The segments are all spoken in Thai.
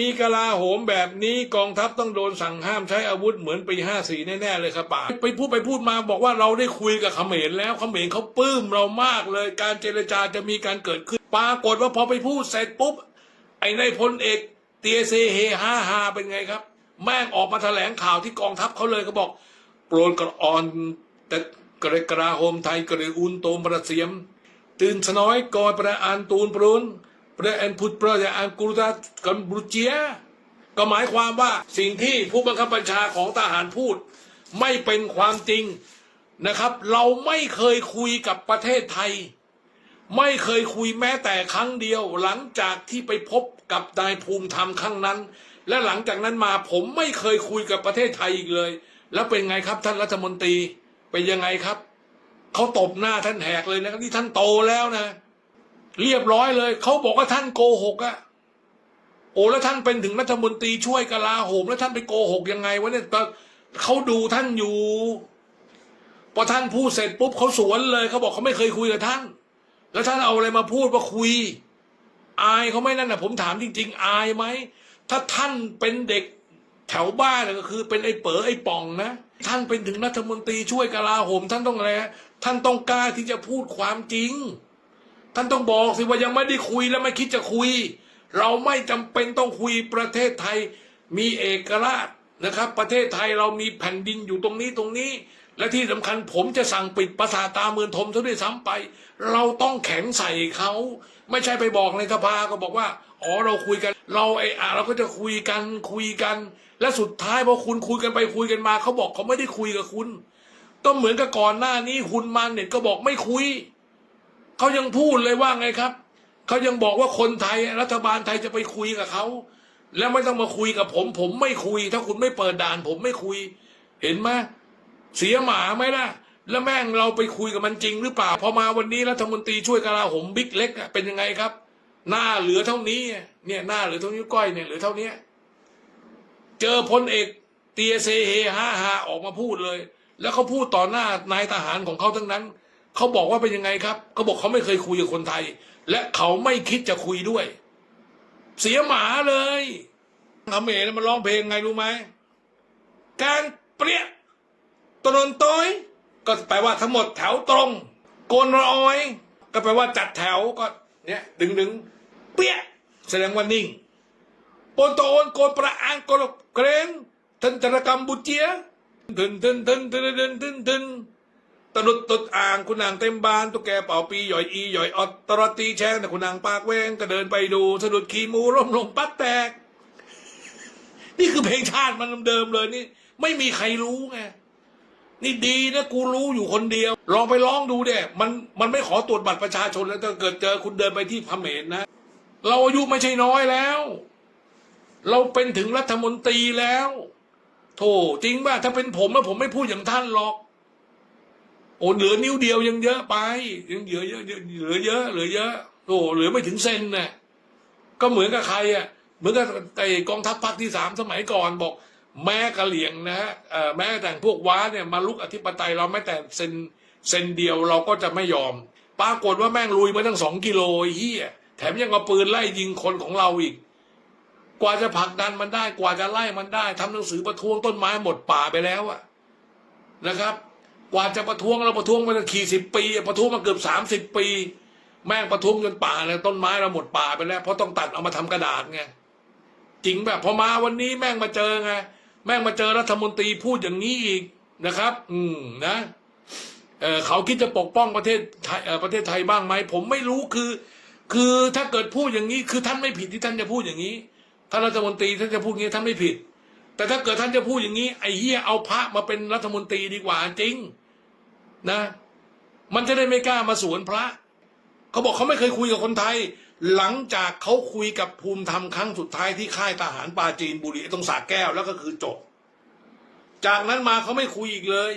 มีกลาโหมแบบนี้กองทัพต้องโดนสั่งห้ามใช้อาวุธเหมือนปีห้าสี่แน่ๆเลยครับป่าไปพูดไปพูดมาบอกว่าเราได้คุยกับเขมรแล้วเขมรเขาปลื้มเรามากเลย การเจรจาจะมีการเกิดขึ้นปรากฏว่าพอไปพูดเสร็จปุ๊บ ไอ้ในายพลเอกเตียเซเฮห้าฮาเป็นไงครับ แม่งออกมาแถลงข่าวที่กองทัพเขาเลยเขาบอกโปรนกระออนแต่กระกราโฮมไทยกระอุนโตมประเสียม ตื่นสน้อยกอยประอานตูนปรุน ประแอนพุทธประยาอันกุรุตากันบรุเจีย ก็หมายความว่าสิ่งที่ผู้บังคับบัญชาของทหารพูด ไม่เป็นความจริงนะครับ เราไม่เคยคุยกับประเทศไทย ไม่เคยคุยแม้แต่ครั้งเดียว หลังจากที่ไปพบกับนายภูมิธรรมครั้งนั้น และหลังจากนั้นมาผมไม่เคยคุยกับประเทศไทยอีกเลย แล้วเป็นไงครับท่านรัฐมนตรีเป็นยังไงครับเขาตบหน้าท่านแหกเลยนะครับที่ท่านโตแล้วนะ เรียบร้อยเลย เขาบอกว่าท่านโกหกอะโอ้แล้วท่านเป็นถึงรัฐมนตรีช่วยกลาโหม แล้วท่านไปโกหกยังไงวะเนี่ยแต่เขาดูท่านอยู่ พอท่านพูดเสร็จปุ๊บเขาสวนเลยเขาบอกเขาไม่เคยคุยกับท่าน แล้วท่านเอาอะไรมาพูดว่าคุย อายเขาไหม่นั่นนะผมถามจริง ๆ อายไหมถ้าท่านเป็นเด็กแถวบ้านน่ะก็คือเป็นไอ้เป๋อไอ้ป่องนะท่านเป็นถึงรัฐมนตรีช่วยกลาโหม ท่านต้องอะไรท่านต้องกล้าที่จะพูดความจริง ท่านต้องบอกสิว่ายังไม่ได้คุยและไม่คิดจะคุย เราไม่จำเป็นต้องคุยประเทศไทยมีเอกราชนะครับ ประเทศไทยเรามีแผ่นดินอยู่ตรงนี้ตรงนี้ และที่สำคัญผมจะสั่งปิดประสาตาเมืองทมซะด้วยซ้ำไป เราต้องแข็งใส่เขาไม่ใช่ไปบอกในสภาก็บอกว่าอ๋อเราคุยกัน เราไอ้อะเราก็จะคุยกันคุยกัน และสุดท้ายพอคุณคุยกันไปคุยกันมาเขาบอกเขาไม่ได้คุยกับคุณก็เหมือนกับก่อนหน้านี้คุณมาเน็ตก็บอกไม่คุย เขายังพูดเลยว่าไงครับเขายังบอกว่าคนไทยรัฐบาลไทยจะไปคุยกับเขาแล้วไม่ต้องมาคุยกับผม ผมไม่คุย ถ้าคุณไม่เปิดด่าน ผมไม่คุย เห็นไหมเสียหมาไหมล่ะ แล้วแม่งเราไปคุยกับมันจริงหรือเปล่าพอมาวันนี้รัฐมนตรีช่วยกลาโหมบิ๊กเล็กเป็นยังไงครับ หน้าเหลือเท่านี้ เนี่ยหน้าเหลือเท่านิ้ก้อยเนี่ยเหลือเท่านี้เจอพลเอกเตียเซเฮห้าฮาออกมาพูดเลย แล้วเขาพูดต่อหน้านายทหารของเขาทั้งนั้น เขาบอกว่าเป็นยังไงครับเขาบอกเขาไม่เคยคุยกับคนไทย และเขาไม่คิดจะคุยด้วย เสียหมาเลยอเมรมันร้องเพลงไงรู้ไหมการเปรี้ยตนนโต้อยก็แปลว่าทั้งหมดแถวตรงโกนรอย ก็แปลว่าจัดแถวก็เนี่ยดึงดึงเปี้ยแสดงว่านิ่งปนโตโอนโกนประอานโกนเกรนทันจรกรรมบุเจียทึนทึนทึนทึนทึนทึน ทึนตะลุดตดอ่างคุณนางเต็มบานตุ๊กแกเป่าปีหย่อยอีหย่อยออดตรตีแช่งแต่คุณนางปากแวงก็เดินไปดูสะดุดขีมูร่มลงปัดแตก นี่คือเพลงชาติมันเดิมๆเลยนี่ ไม่มีใครรู้ไงนี่ดีนะกูรู้อยู่คนเดียว ลองไปร้องดูเด้มันมันไม่ขอตรวจบัตรประชาชนแล้วถ้าเกิดเจอคุณเดินไปที่พเมรนะ เราอายุไม่ใช่น้อยแล้ว เราเป็นถึงรัฐมนตรีแล้วโธ่จริงป่ะถ้าเป็นผมแล้วผมไม่พูดอย่างท่านหรอก โอ้เหลือนิ้วเดียวยังเยอะไป ยังเหลือเยอะเหลือเยอะเหลือเยอะโอ้เหลือไม่ถึงเซนน่ะก็เหมือนกับใครอะเหมือนกับไอกองทัพภาคที่สามสมัยก่อนบอก แม้กะเหลี่ยงนะฮะแม้แต่พวกว้าเนี่ยมาลุกอธิปไตยเราแม้แต่เซนเซนเดียวเราก็จะไม่ยอม ปรากฏว่าแม่งลุยมาตั้งสองกิโลเฮียแถมยังเอาปืนไล่ยิงคนของเราอีก กว่าจะผลักดันมันได้ กว่าจะไล่มันได้ทำหนังสือประท้วงต้นไม้หมดป่าไปแล้วอะนะครับ กว่าจะประท้วงเราประท้วงมาตั้งกี่สิบปี ประท้วงมาเกือบสามสิบปี แม่งประท้วงจนป่าเลยต้นไม้เราหมดป่าไปแล้วเพราะต้องตัดเอามาทำกระดาษไงจริงแบบพอมาวันนี้แม่งมาเจอไงแม่งมาเจอรัฐมนตรีพูดอย่างนี้อีกนะครับ อืมนะเออเขาคิดจะปกป้องประเทศไทยเออประเทศไทยบ้างไหมผมไม่รู้คือ คือถ้าเกิดพูดอย่างนี้ คือท่านไม่ผิดที่ท่านจะพูดอย่างนี้ท่านรัฐมนตรีท่านจะพูดอย่างนี้ท่านไม่ผิด แต่ถ้าเกิดท่านจะพูดอย่างนี้ ไอ้เฮียเอาพระมาเป็นรัฐมนตรีดีกว่าจริง นะ มันจะได้ไม่กล้ามาสวนพระ เขาบอกเขาไม่เคยคุยกับคนไทย หลังจากเขาคุยกับภูมิธรรมครั้งสุดท้ายที่ค่ายทหารปาจีนบุรีตรงสาแก้วแล้วก็คือจบ จากนั้นมาเขาไม่คุยอีกเลย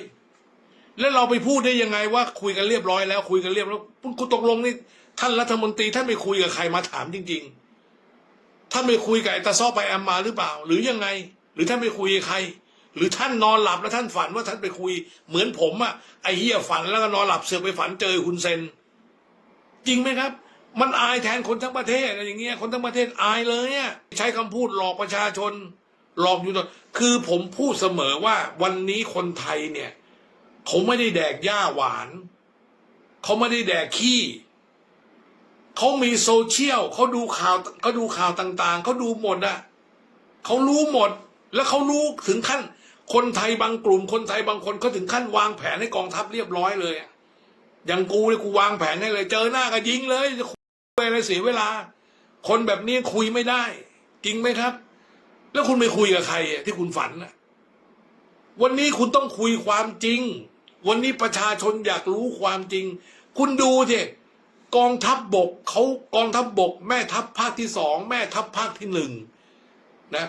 แล้วเราไปพูดได้ยังไงว่าคุยกันเรียบร้อยแล้ว คุยกันเรียบร้อยคุณตกลงนี่ท่านรัฐมนตรีท่านไปคุยกับใครมาถามจริง ๆ ท่านไปคุยกับไอ้ตาซ้อไปแอมมาหรือเปล่า หรือยังไง หรือท่านไปคุยกับใคร หรือท่านนอนหลับแล้วท่านฝันว่าท่านไปคุย เหมือนผมอะไอเหี้ยฝันแล้วก็นอนหลับเสือกไปฝันเจอคุณเซน จริงไหมครับ มันอายแทนคนทั้งประเทศอะไรอย่างเงี้ยคนทั้งประเทศอายเลยอะใช้คำพูดหลอกประชาชน หลอกอยู่ตลอดคือผมพูดเสมอว่าวันนี้คนไทยเนี่ยเขาไม่ได้แดกหญ้าหวานเขาไม่ได้แดกขี้เขามีโซเชียลเขาดูข่าวเขาดูข่าวต่าง ๆเขาดูหมดอะเขารู้หมด แล้วเขารู้ถึงขั้น คนไทยบางกลุ่ม คนไทยบางคนเขาถึงขั้นวางแผนให้กองทัพเรียบร้อยเลยอย่างกูเนี่ยกูวางแผนให้เลย เจอหน้าก็ยิงเลยจะคุยอะไรเสียเวลา คนแบบนี้คุยไม่ได้จริงไหมครับ แล้วคุณไปคุยกับใครที่คุณฝันนะวันนี้คุณต้องคุยความจริง วันนี้ประชาชนอยากรู้ความจริง คุณดูสิกองทัพบบกเขากองทัพบบก แม่ทัพภาคที่สองแม่ทัพภาคที่หนึ่งนะ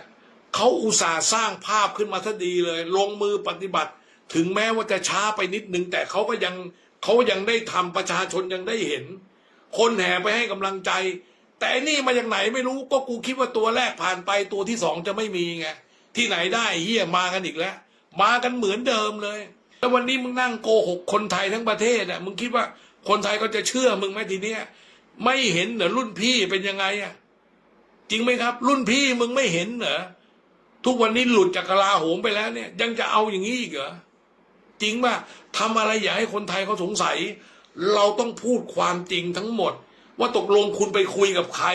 เขาอุตส่าห์สร้างภาพขึ้นมาซะดีเลย ลงมือปฏิบัติ ถึงแม้ว่าจะช้าไปนิดนึงแต่เขาก็ยังเขายังได้ทำประชาชนยังได้เห็น คนแห่ไปให้กำลังใจ แต่อ้นี่มาจากไหนไม่รู้ก็กูคิดว่าตัวแรกผ่านไปตัวที่สองจะไม่มีไงที่ไหนได้เฮียมากันอีกแล้ว มากันเหมือนเดิมเลย แล้ววันนี้มึงนั่งโกหกคนไทยทั้งประเทศอะมึงคิดว่าคนไทยก็จะเชื่อมึงไหมทีเนี้ยไม่เห็นเหรอรุ่นพี่เป็นยังไงอะจริงไหมครับ รุ่นพี่มึงไม่เห็นเหรอ ทุกวันนี้หลุดจากกลาโหมไปแล้วเนี่ย ยังจะเอาอย่างนี้อีกเหรอจริงป่ะทำอะไรอย่าให้คนไทยเขาสงสัย เราต้องพูดความจริงทั้งหมด ว่าตกลงคุณไปคุยกับใคร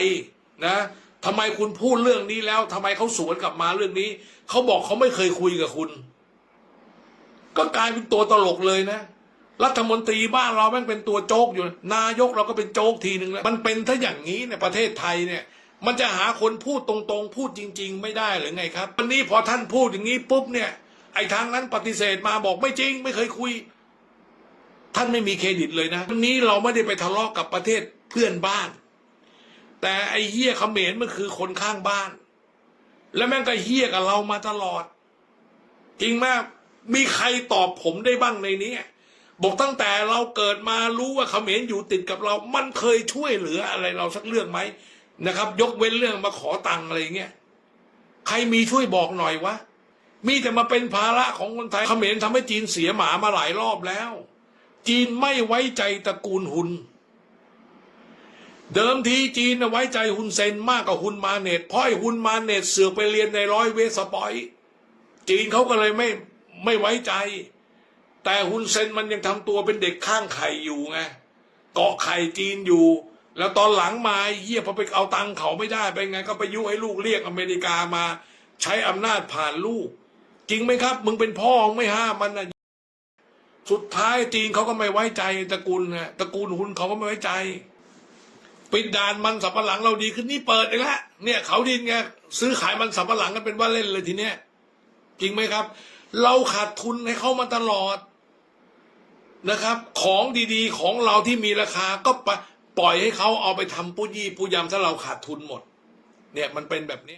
นะทำไมคุณพูดเรื่องนี้แล้วทำไมเขาสวนกลับมาเรื่องนี้เขาบอกเขาไม่เคยคุยกับคุณ ก็กลายเป็นตัวตลกเลยนะรัฐมนตรีบ้านเราแม่งเป็นตัวโจกอยู่ นายกเราก็เป็นโจกทีหนึ่งแล้ว มันเป็นถ้าอย่างนี้ในยประเทศไทยเนี่ย มันจะหาคนพูดตรงๆ พูดจริง ๆ ไม่ได้หรือไงครับ วันนี้พอท่านพูดอย่างนี้ปุ๊บเนี่ยไอ้ทางนั้นปฏิเสธมาบอกไม่จริง ไม่เคยคุย ท่านไม่มีเครดิตเลยนะวันนี้เราไม่ได้ไปทะเลาะกับประเทศเพื่อนบ้าน แต่ไอ้เฮี้ยเขมรมันคือคนข้างบ้าน แล้วแม่งก็เฮี้ยกับเรามาตลอด จริงมากมีใครตอบผมได้บ้างในนี้บอกตั้งแต่เราเกิดมารู้ว่าเขมรอยู่ติดกับเรา มันเคยช่วยเหลืออะไรเราสักเรื่องไหม นะครับ ยกเว้นเรื่องมาขอตังค์อะไรเงี้ยใครมีช่วยบอกหน่อยวะมีแต่มาเป็นภาระของคนไทยเขมรทำให้จีนเสียหมามาหลายรอบแล้ว จีนไม่ไว้ใจตระกูลหุน เดิมทีจีนไว้ใจฮุนเซนมากกว่าฮุนมาเนตเพราะไอ้ฮุนมาเนตเสือกไปเรียนในร้อยเวสปอย จีนเขาก็เลยไม่ไม่ไว้ใจ แต่ฮุนเซนมันยังทำตัวเป็นเด็กข้างไข่อยู่ไงเกาะไข่จีนอยู่ แล้วตอนหลังมาเฮียพอไปเอาตังค์เขาไม่ได้ไปไงก็ไปยุให้ลูกเรียกอเมริกามา ใช้อำนาจผ่านลูก จริงไหมครับ มึงเป็นพ่อมึงไม่ห้ามมันนะสุดท้ายจีนเขาก็ไม่ไว้ใจตระกูลนะตระกูลฮุนเขาก็ไม่ไว้ใจ ปิดด่านมันสับปะหลังเราดีขึ้นนี่เปิดอีกแล้วเนี่ยเขาดินไงซื้อขายมันสับปะหลังกันเป็นว่าเล่นเลยทีเนี้ยจริงไหมครับ เราขาดทุนให้เขามาตลอดนะครับ ของดีๆ ของเราที่มีราคาก็ไป ปล่อยให้เขาเอาไปทำปุ้ยี่ปุยยำถ้าเราขาดทุนหมด เนี่ยมันเป็นแบบนี้